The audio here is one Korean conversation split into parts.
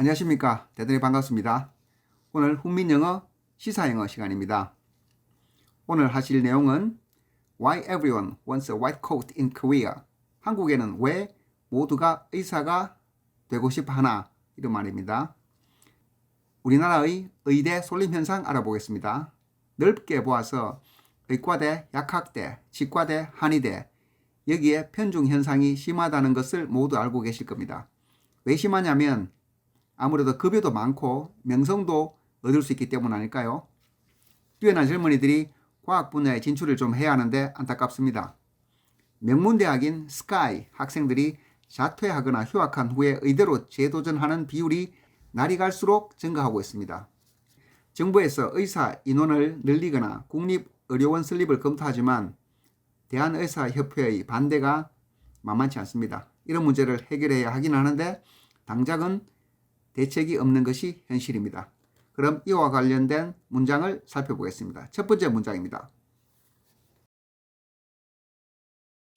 안녕하십니까. 대단히 반갑습니다. 오늘 훈민영어 시사영어 시간입니다. 오늘 하실 내용은 Why everyone wants a white coat in Korea? 한국에는 왜 모두가 의사가 되고 싶어 하나? 이런 말입니다. 우리나라의 의대 솔림 현상 알아보겠습니다. 넓게 보아서 의과대, 약학대, 치과대, 한의대 여기에 편중 현상이 심하다는 것을 모두 알고 계실 겁니다. 왜 심하냐면 아무래도 급여도 많고 명성도 얻을 수 있기 때문 아닐까요? 뛰어난 젊은이들이 과학 분야에 진출을 좀 해야 하는데 안타깝습니다. 명문대학인 스카이 학생들이 자퇴하거나 휴학한 후에 의대로 재도전하는 비율이 날이 갈수록 증가하고 있습니다. 정부에서 의사 인원을 늘리거나 국립의료원 설립을 검토하지만 대한의사협회의 반대가 만만치 않습니다. 이런 문제를 해결해야 하긴 하는데 당장은 대책이 없는 것이 현실입니다. 그럼 이와 관련된 문장을 살펴보겠습니다. 첫 번째 문장입니다.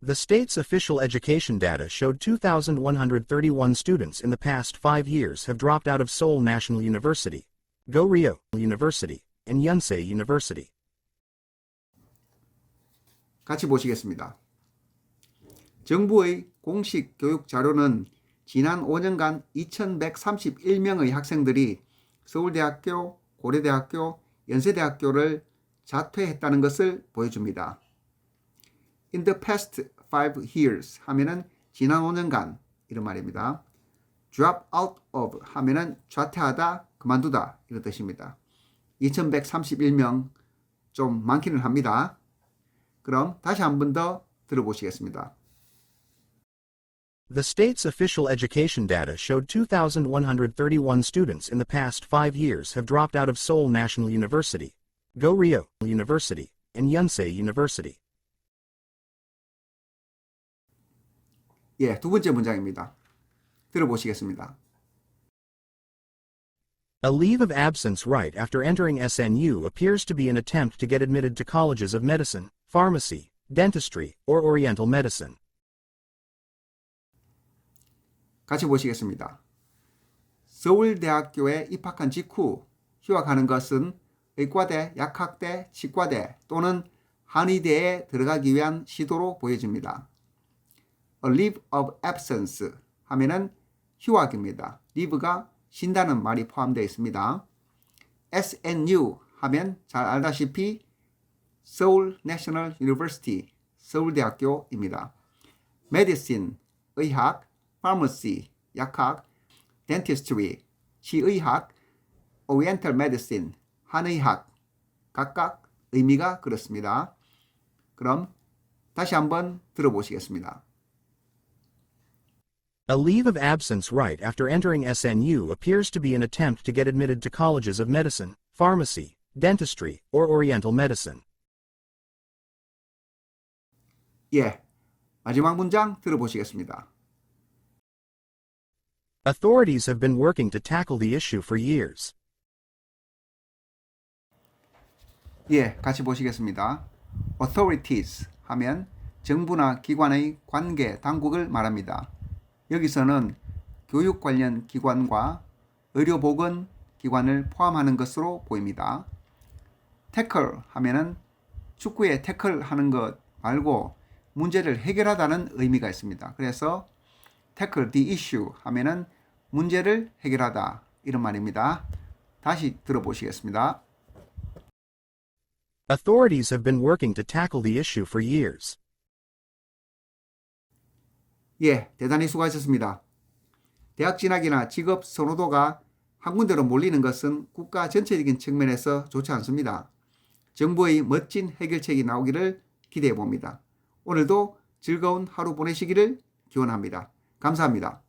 The state's official education data showed 2,131 students in the past five years have dropped out of Seoul National University, Goryeo University, and Yonsei University. 같이 보시겠습니다. 정부의 공식 교육 자료는 지난 5년간 2,131명의 학생들이 서울대학교, 고려대학교, 연세대학교를 자퇴했다는 것을 보여줍니다. In the past five years 하면은 지난 5년간 이런 말입니다. drop out of 하면은 좌퇴하다, 그만두다 이런 뜻입니다. 2,131명 좀 많기는 합니다. 그럼 다시 한 번 더 들어보시겠습니다. The state's official education data showed 2,131 students in the past five years have dropped out of Seoul National University, Goryeo University, and Yonsei University. 예, 두 번째 문장입니다. 들어보시겠습니다. A leave of absence right after entering SNU appears to be an attempt to get admitted to colleges of medicine, pharmacy, dentistry, or oriental medicine. 같이 보시겠습니다. 서울대학교에 입학한 직후 휴학하는 것은 의과대, 약학대, 치과대 또는 한의대에 들어가기 위한 시도로 보여집니다. A leave of absence 하면은 휴학입니다. leave가 쉰다는 말이 포함되어 있습니다. SNU 하면 잘 알다시피 서울 내셔널 유니버시티 서울대학교입니다. medicine 의학, pharmacy 약학, dentistry 치의학, oriental medicine 한의학 각각 의미가 그렇습니다. 그럼 다시 한번 들어보시겠습니다. A leave of absence right after entering SNU appears to be an attempt to get admitted to colleges of medicine, pharmacy, dentistry, or oriental medicine. 예, 마지막 문장 들어보시겠습니다. Authorities have been working to tackle the issue for years. 예, 같이 보시겠습니다. authorities 하면 정부나 기관의 관계, 당국을 말합니다. 여기서는 교육 관련 기관과 의료보건 기관을 포함하는 것으로 보입니다. 태클 하면은 축구에 태클 하는 것 말고 문제를 해결하다는 의미가 있습니다. 그래서 태클 the issue 하면은 문제를 해결하다 이런 말입니다. 다시 들어보시겠습니다. Authorities have been working to tackle the issue for years. 예, 대단히 수고하셨습니다. 대학 진학이나 직업 선호도가 한 군데로 몰리는 것은 국가 전체적인 측면에서 좋지 않습니다. 정부의 멋진 해결책이 나오기를 기대해 봅니다. 오늘도 즐거운 하루 보내시기를 기원합니다. 감사합니다.